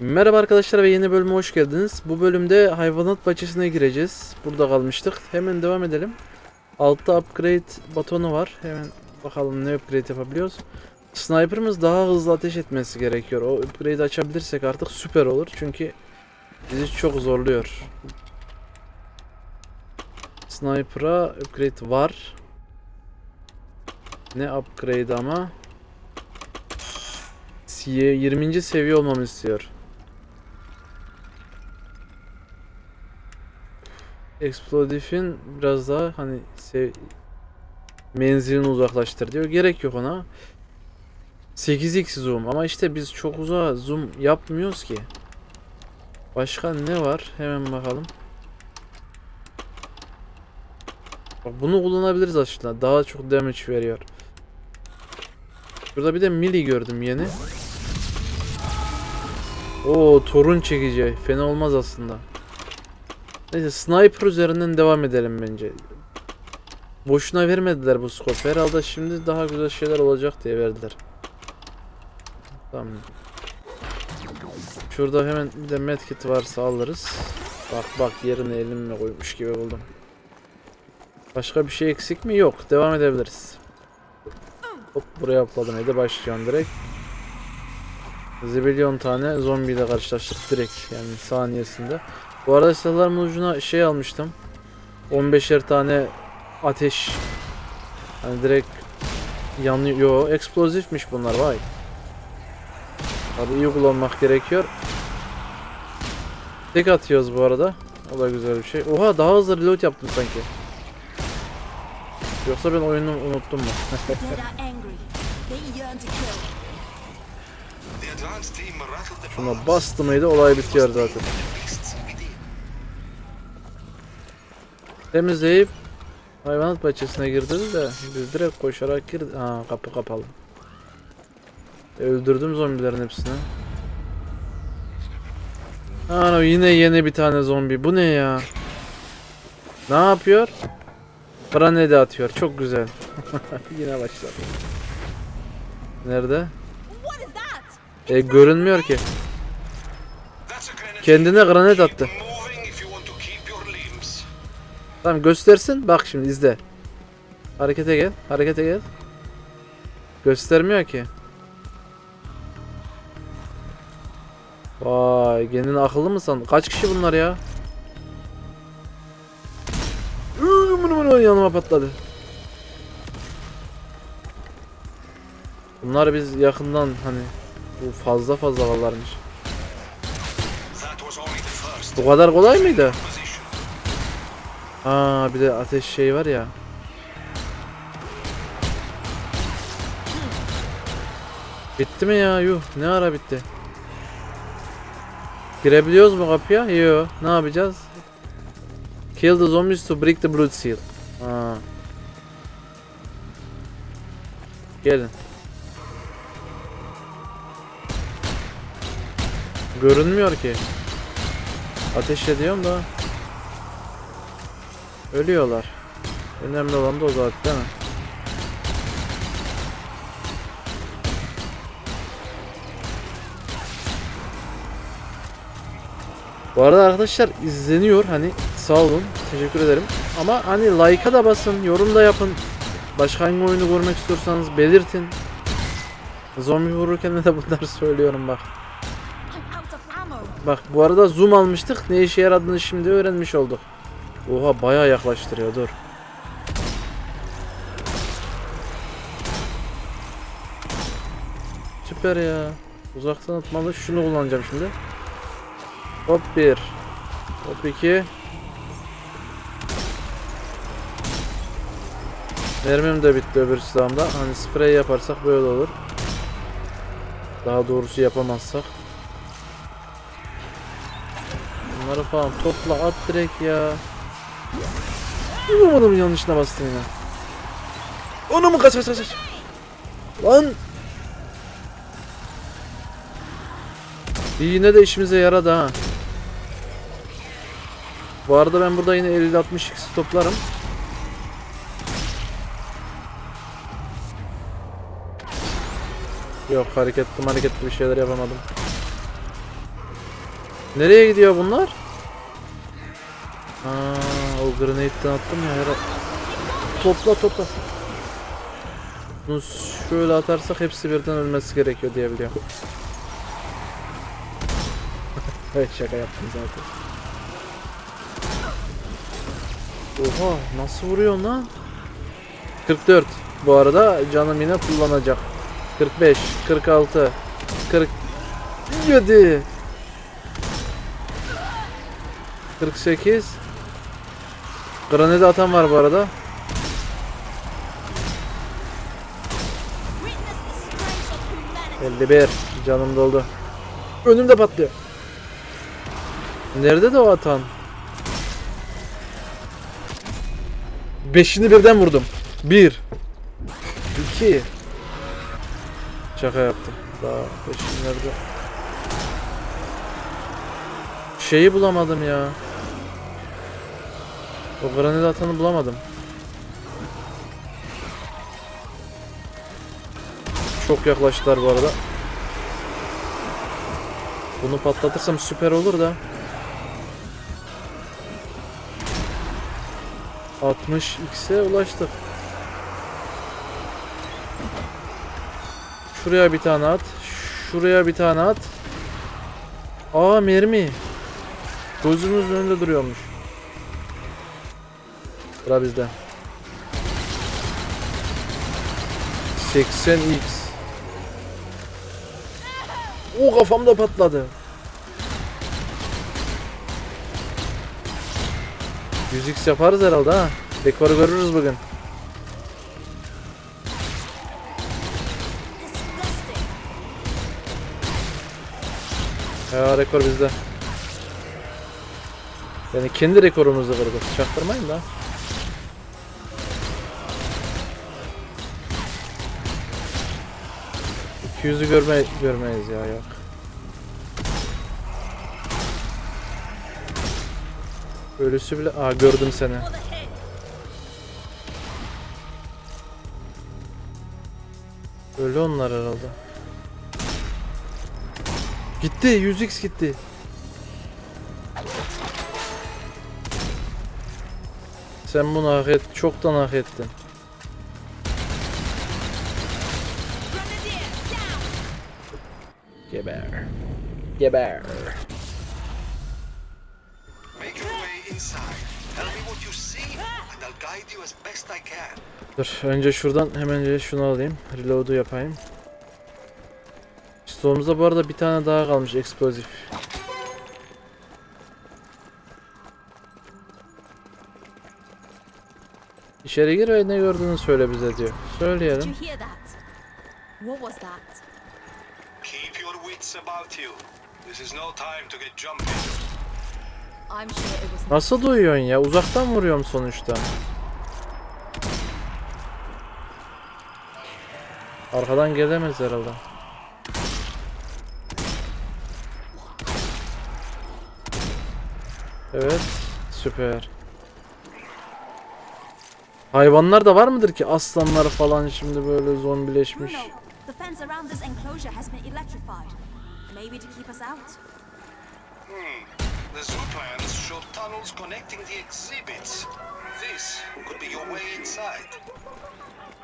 Merhaba arkadaşlar ve yeni bölüme hoş geldiniz. Bu bölümde hayvanat bahçesine gireceğiz. Burada kalmıştık. Hemen devam edelim. Altta upgrade batonu var. Hemen bakalım ne upgrade yapabiliyoruz. Sniper'ımız daha hızlı ateş etmesi gerekiyor. O upgrade'i açabilirsek artık süper olur. Çünkü bizi çok zorluyor. Sniper'a upgrade var. Ne upgrade ama? 20. seviye olmamı istiyor. Explodif'in biraz daha hani menzilini uzaklaştır diyor. Gerek yok ona. 8x zoom ama işte biz çok uzağa zoom yapmıyoruz ki. Başka ne var? Hemen bakalım. Bak bunu kullanabiliriz aslında. Daha çok damage veriyor. Burada bir de mili gördüm yeni. Oo torun çekici. Fena olmaz aslında. Neyse sniper üzerinden devam edelim bence. Boşuna vermediler bu scope. Herhalde şimdi daha güzel şeyler olacak diye verdiler. Tamam. Şurada hemen bir de medkit varsa alırız. Bak bak yerine elimle koymuş gibi buldum. Başka bir şey eksik mi? Yok. Devam edebiliriz. Hop buraya atladım. Hadi başlayacağım direkt. Zibilyon tane zombiyle karşılaştık direkt yani saniyesinde. Bu arada silahlarımın ucuna şey almıştım. 15'er tane ateş. Hani direkt yanıyor. Yo, eksplozifmiş bunlar vay. Tabii iyi kullanmak gerekiyor. Tek atıyoruz bu arada. O da güzel bir şey. Oha daha hızlı reload yaptım sanki. Yoksa ben oyunu unuttum mu? Şuna bastı mıydı olay bitiyor zaten. Temizleyip hayvanat bahçesine girdi de biz direkt koşarak girdik. Aa kapı kapalı. Öldürdüm zombilerin hepsini. Ana yine yeni bir tane zombi. Bu ne ya? Ne yapıyor? Granade atıyor. Çok güzel. yine başladı. Nerede? E görünmüyor ki. Kendine granate attı. Tamam göstersin. Bak şimdi izle. Harekete gel. Harekete gel. Göstermiyor ki. Vay kendini akıllı mı sandın? Kaç kişi bunlar ya? Yanıma patladı. Bunlar biz yakından hani bu fazla fazla varlarmış. Bu kadar kolay mıydı? Aa bir de ateş şey var ya. Bitti mi ya? Yuh ne ara bitti? Girebiliyoruz mu kapıya? Yo. Ne yapacağız? Kill the zombies to break the blood seal. Ha. Gelin. Görünmüyor ki. Ateş ediyorum da. Ölüyorlar. Önemli olan da o zaten değil mi? Bu arada arkadaşlar izleniyor. Hani sağ olun teşekkür ederim. Ama hani like'a da basın yorum da yapın. Başka hangi oyunu görmek istiyorsanız belirtin. Zombi vururken de bunları söylüyorum bak. Bak bu arada zoom almıştık. Ne işe yaradığını şimdi öğrenmiş olduk Oha bayağı yaklaştırıyor dur Süper ya. Uzaktan atmalı. Şunu kullanacağım şimdi. Hop bir. Hop iki. Mermim de bitti öbür silahımda. Hani sprey yaparsak böyle olur. Daha doğrusu yapamazsak. Bunları falan topla at direkt ya. Vurmadım yanlışına bastım yine. Onu mu kaç kaç kaç. Lan yine de işimize yaradı ha. Bu arada ben burada yine 50-60 x toplarım. Yok hareketli hareketli bir şeyler yapamadım. Nereye gidiyor bunlar? Aa, o grenade'den attım ya herhalde. Topla topla. Bunu şöyle atarsak hepsi birden ölmesi gerekiyor diye biliyorum. evet şaka yaptım zaten. Oha nasıl vuruyor lan? 44 bu arada canım yine kullanacak. 45, 46, 47 48 Granada atan var bu arada. Humanity. 51 canım doldu. Önümde patlıyor. Nerede de o atan? Beşini birden vurdum. Bir. iki. Şaka yaptım. Daha beşini nerede? Şeyi bulamadım ya. O granit atanı bulamadım. Çok yaklaştılar bu arada. Bunu patlatırsam süper olur da. 60 x'e ulaştık. Şuraya bir tane at. Şuraya bir tane at. Aa mermi. Gözümüzün önünde duruyormuş. Sıra bizde. 80x. O kafamda patladı. 100x yaparız herhalde ha. Rekoru görürüz bugün. Ya rekor bizde. Yani kendi rekorumuzu kırdık. Çaktırmayın da. Yüzü görme görmeyiz ya yok. Ölüsü bile... Aa gördüm seni. Ölü onlar herhalde. Gitti 100x gitti. Sen bunu hak et, çoktan hak ettin. Can. Dur önce şuradan hemen şunu alayım. Reload'u yapayım. Stoğumuzda bu arada bir tane daha kalmış eksplozif. İçeri gir ve ne gördüğünü söyle bize diyor. Did Söyleyelim. you hear that? What was that? Keep your wits about you. This is no time to get jumpy. I'm sure it was Nasıl duyuyorsun ya? Uzaktan vuruyorum sonuçta. Arkadan gelemez herhalde. Evet, süper. Hayvanlar da var mıdır ki? Aslanlar falan şimdi böyle zombileşmiş. Maybe to keep us out? The zoo plans show tunnels connecting the exhibits. This could be your way inside.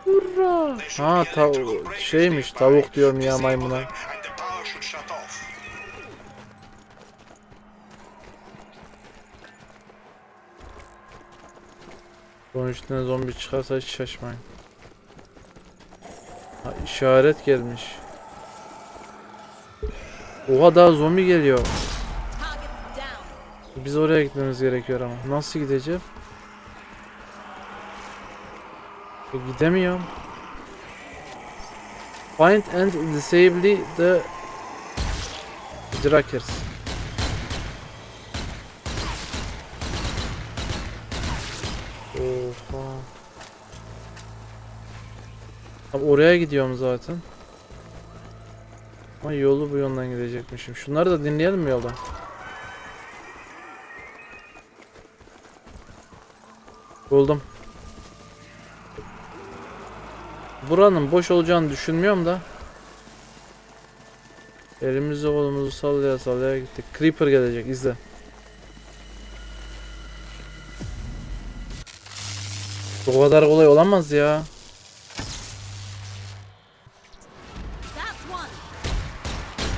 Hurra! Ha breakers şeymiş tavuk diyorum ya maymuna. Bunun üstüne zombi çıkarsa hiç şaşmayın. Ha, işaret gelmiş. Oha daha zombi geliyor. Biz oraya gitmemiz gerekiyor ama. Nasıl gideceğim? E, gidemiyorum. Find and disable the Drakers. Oha. Abi oraya gidiyorum zaten. Ama yolu bu yönden gidecekmişim. Şunları da dinleyelim mi yolda? Buldum. Buranın boş olacağını düşünmüyorum da. Elimizi kolumuzu sallaya sallaya gittik. Creeper gelecek izle. Bu kadar kolay olamaz ya.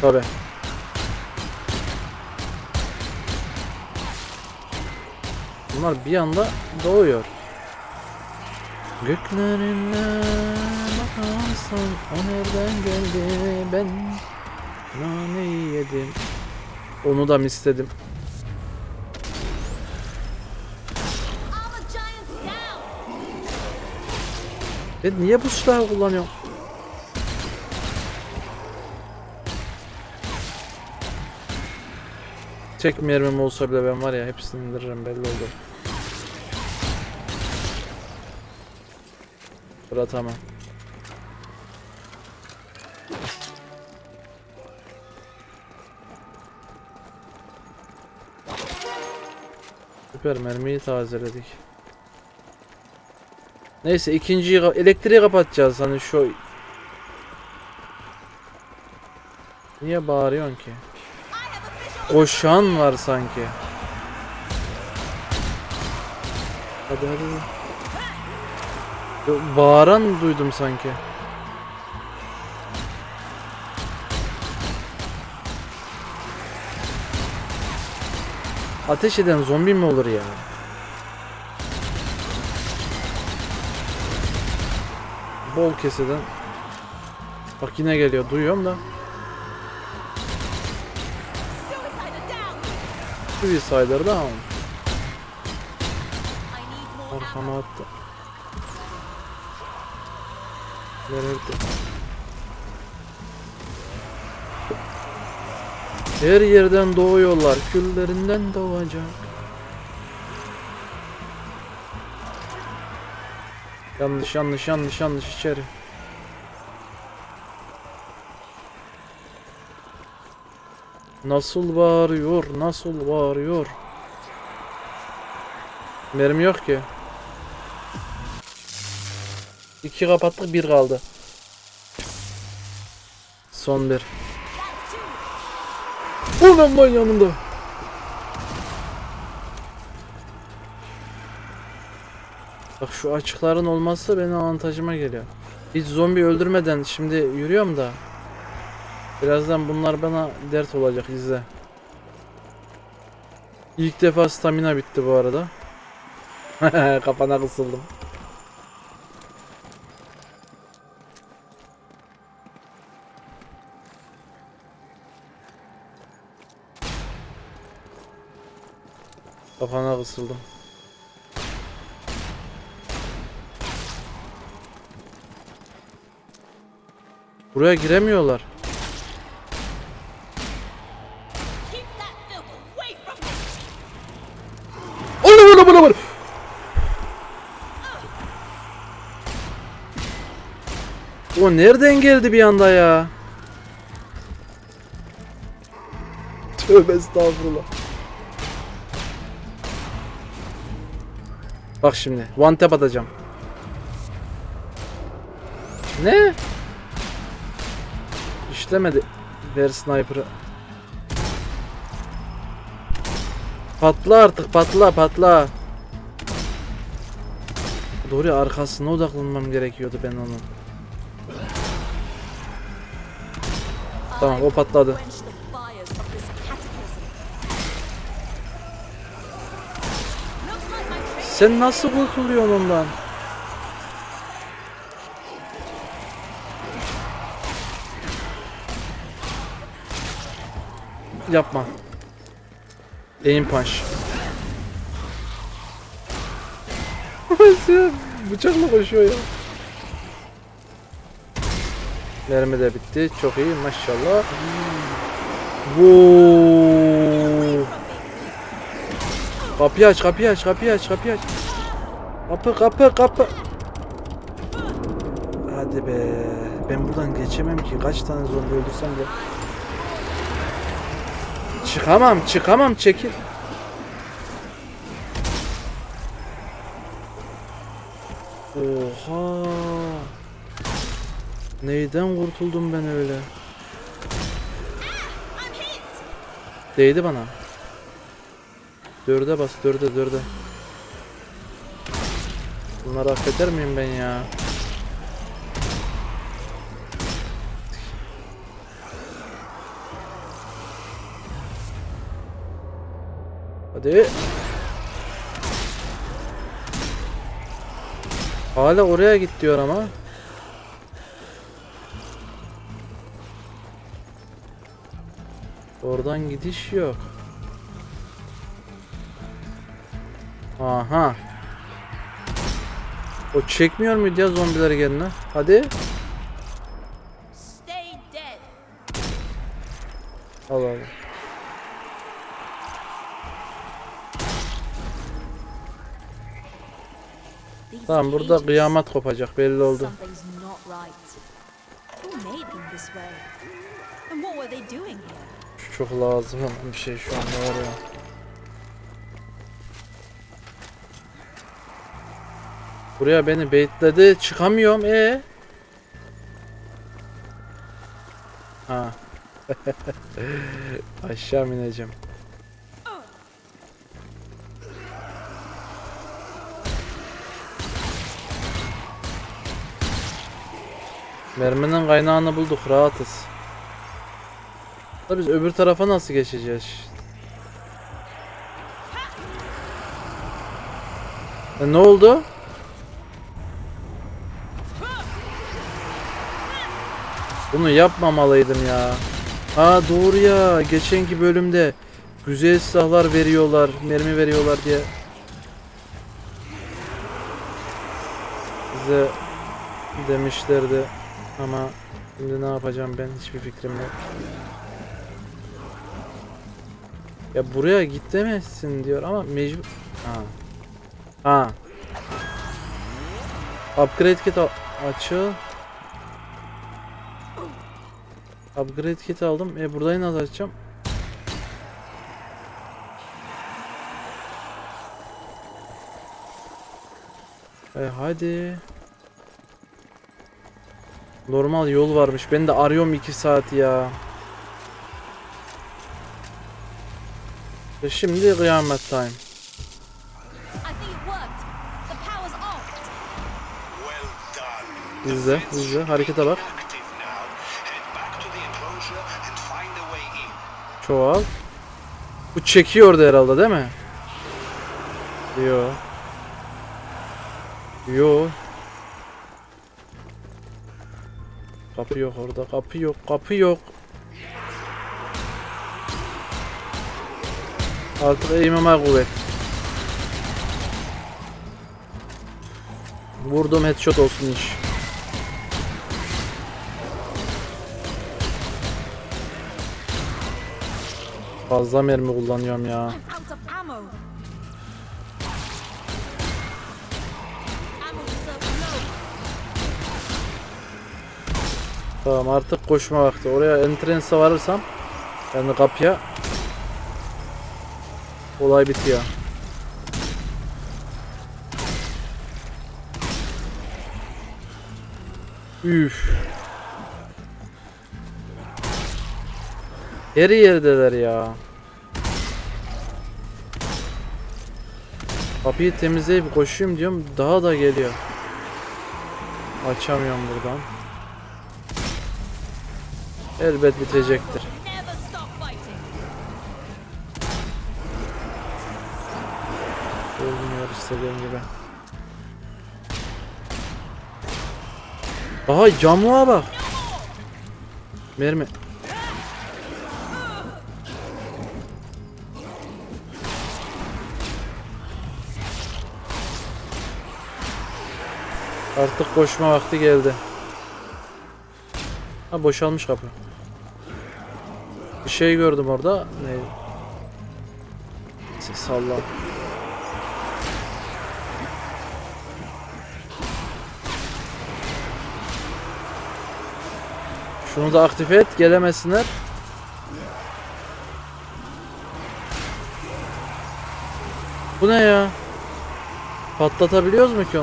Tabi. Bunlar bir anda doğuyor. Göklerine bakarsan o nereden geldi ben naneyi yedim. Onu da giants down. Ben niye bu silahı kullanıyorum? Tek mermim olsa bile ben var ya hepsini indiririm belli oldu. Bura tamam. Süper mermiyi tazeledik. Neyse ikinciyi elektriği kapatacağız hani şu Niye bağırıyorsun ki? Koşan var sanki. Hadi hadi. Bağıran duydum sanki. Ateş eden zombi mi olur ya? Bol keseden. Bak yine geliyor. Duyuyorum da. Suicider Suicider down. Arkama attı. Nerede? Her yerden doğuyorlar. Küllerinden doğacak. Yanlış yanlış yanlış yanlış içeri. Nasıl bağırıyor, nasıl bağırıyor. Mermi yok ki. İki kapattık, bir kaldı. Son bir. Ulan ben yanımda. Bak şu açıkların olması benim avantajıma geliyor. Hiç zombi öldürmeden şimdi yürüyorum da. Birazdan bunlar bana dert olacak izle. İlk defa stamina bitti bu arada. Kafana kısıldım. Kafana kısıldım. Buraya giremiyorlar. O nereden geldi bir anda ya? Tövbe estağfurullah. Bak şimdi one tap atacağım. Ne? İşlemedi. Ver sniper'ı. Patla artık patla patla. Doğru ya, arkasına odaklanmam gerekiyordu ben onun. Tamam o patladı. Sen nasıl kurtuluyorsun ondan? Yapma. Aim punch. Bıçakla koşuyor ya. Mermi de bitti. Çok iyi maşallah. Wow. Kapıyı aç, kapıyı aç, kapıyı aç, kapıyı aç. Kapı, kapı, kapı. Hadi be. Ben buradan geçemem ki. Kaç tane zombi öldürsem de. Çıkamam, çıkamam. Çekil. Oha. Neyden kurtuldum ben öyle? Değdi bana. Dörde bas dörde dörde. Bunları affeder miyim ben ya? Hadi. Hala oraya git diyor ama. Oradan gidiş yok. Aha. O çekmiyor muydu ya zombileri kendine? Hadi. Stay dead. Al al. These Tamam burada kıyamet kopacak belli oldu. Who made them this way? And what were they doing here? Şu çok lazım olan bir şey şu anda var ya. Buraya beni baitledi. Çıkamıyorum. E. Ha. Aşağı ineceğim. Merminin kaynağını bulduk. Rahatız. Da biz öbür tarafa nasıl geçeceğiz? E, ne oldu? Bunu yapmamalıydım ya. Ha doğru ya. Geçenki bölümde güzel silahlar veriyorlar, mermi veriyorlar diye. Bize demişlerdi ama şimdi ne yapacağım ben hiçbir fikrim yok. Ya buraya git demezsin diyor ama mecbur... Ha. Ha. Upgrade kit açıl. Upgrade kit aldım. E burayı nasıl açacağım? E hadi. Normal yol varmış. Ben de arıyorum 2 saat ya. E şimdi kıyamet time. I think it worked. The power's off. Well done. İzle, Fence izle. should be Harekete bak. inactive now. Head back to the enclosure and find a way in. Çoğal. Bu çekiyordu herhalde değil mi? Yo. Yo. Kapı yok orada. Kapı yok. Kapı yok. Artık eğimime kuvvet. Vurdum headshot olsun iş. Fazla mermi kullanıyorum ya. Tamam artık koşma vakti. Oraya entrance'a varırsam yani kapıya olay bitiyor. Üf. Her yerdeler ya. Kapıyı temizleyip koşayım diyorum daha da geliyor. Açamıyorum buradan. Elbet bitecektir. Olmuyor istediğim gibi. Aha yamluğa bak. Mermi. Artık koşma vakti geldi. Ha boşalmış kapı. Bir şey gördüm orada. Ne? Salla. Şunu da aktif et gelemesinler. Bu ne ya? Patlatabiliyoruz mu ki?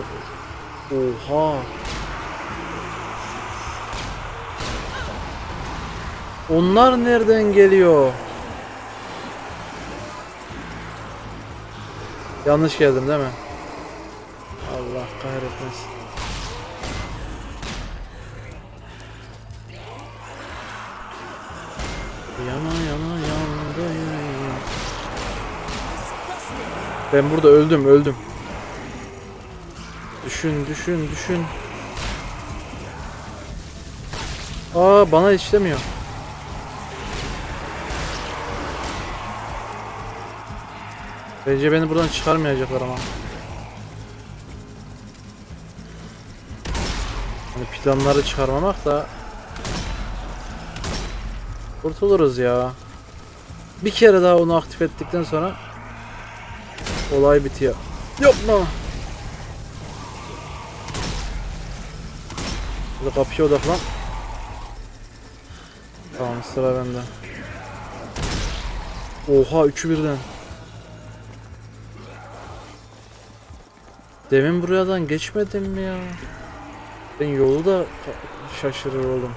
Oha. Onlar nereden geliyor? Yanlış geldim değil mi? Allah kahretmesin. Ben burada öldüm öldüm. Düşün düşün düşün. Aa bana işlemiyor. Bence beni buradan çıkarmayacaklar ama. Hani planları çıkarmamak da kurtuluruz ya. Bir kere daha onu aktif ettikten sonra olay bitiyor. Yapma. Burada kapıya odaklan. Tamam sıra bende. Oha üçü birden. Demin buradan geçmedim mi ya? Ben yolu da şaşırır oldum.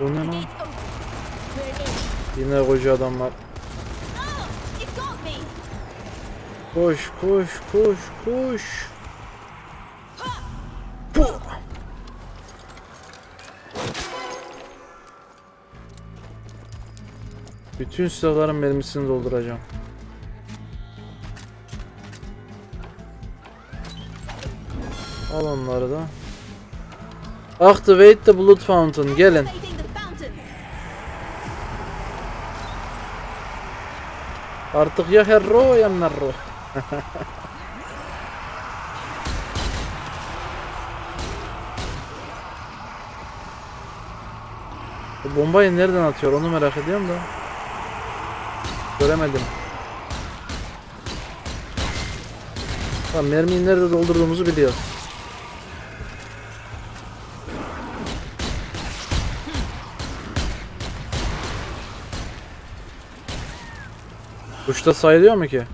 Bu ne lan? Yine koca adam var. Koş koş koş koş. Puh! Bütün silahların mermisini dolduracağım. Al onları da. Activate the blood fountain. Gelin. Artık ya hero ya merro. Bombayı nereden atıyor onu merak ediyorum da. Göremedim. Tamam mermiyi nerede doldurduğumuzu biliyoruz. Uçta sayılıyor mu ki?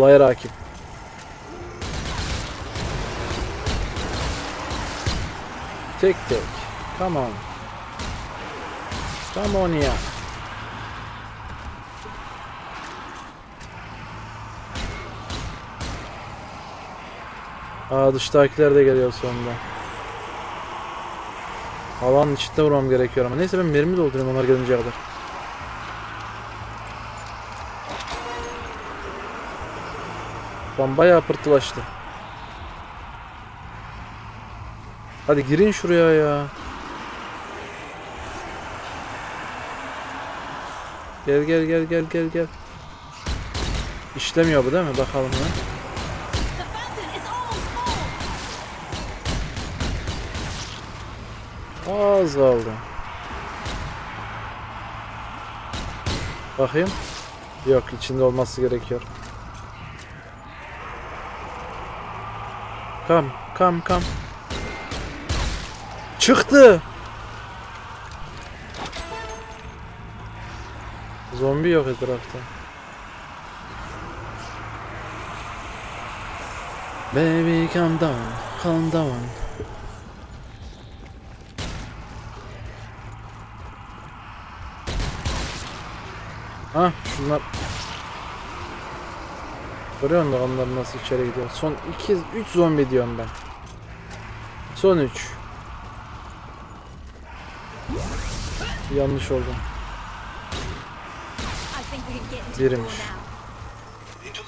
Olaya rakip. Tek tek. Come on. Come on ya. Aa dıştakiler de geliyor sonunda. Alanın içinde vurmam gerekiyor ama. Neyse ben mermi doldurayım onlar gelince kadar. Lan bayağı pırtılaştı. Hadi girin şuraya ya. Gel gel gel gel gel gel. İşlemiyor bu değil mi? Bakalım ya. Az kaldı. Bakayım. Yok içinde olması gerekiyor. Kam kam kam. Çıktı. Zombi yok etrafta. Baby calm down, calm down. Ha şunlar Görüyor musun onlar nasıl içeri gidiyor? Son 2 3 zombi diyorum ben. Son 3. Yanlış oldum. Birmiş.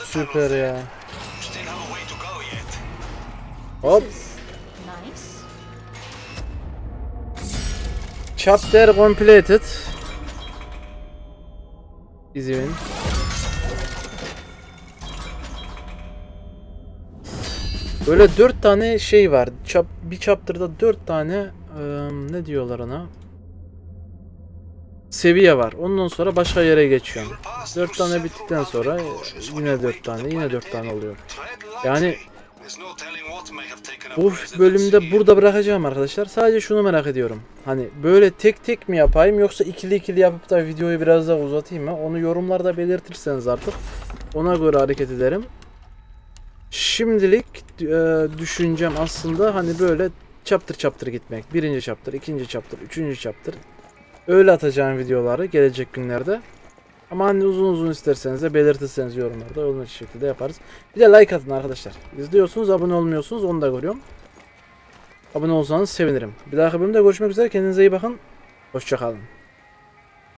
Süper ya. Hop. Chapter completed. Easy win. Böyle dört tane şey var. Chap, bir chapter'da dört tane eee, ne diyorlar ona? Seviye var. Ondan sonra başka yere geçiyorum. Dört tane bittikten sonra yine dört tane, yine dört tane oluyor. Yani Bu bölümde burada bırakacağım arkadaşlar. Sadece şunu merak ediyorum. Hani böyle tek tek mi yapayım yoksa ikili ikili yapıp da videoyu biraz daha uzatayım mı? Onu yorumlarda belirtirseniz artık ona göre hareket ederim. Şimdilik e, düşüncem aslında hani böyle chapter chapter gitmek. Birinci chapter, ikinci chapter, üçüncü chapter. Öyle atacağım videoları gelecek günlerde. Ama hani uzun uzun isterseniz de belirtirseniz yorumlarda olmuş şekilde yaparız. Bir de like atın arkadaşlar. İzliyorsunuz, abone olmuyorsunuz. Onu da görüyorum. Abone olsanız sevinirim. Bir dahaki bölümde görüşmek üzere. Kendinize iyi bakın. Hoşçakalın.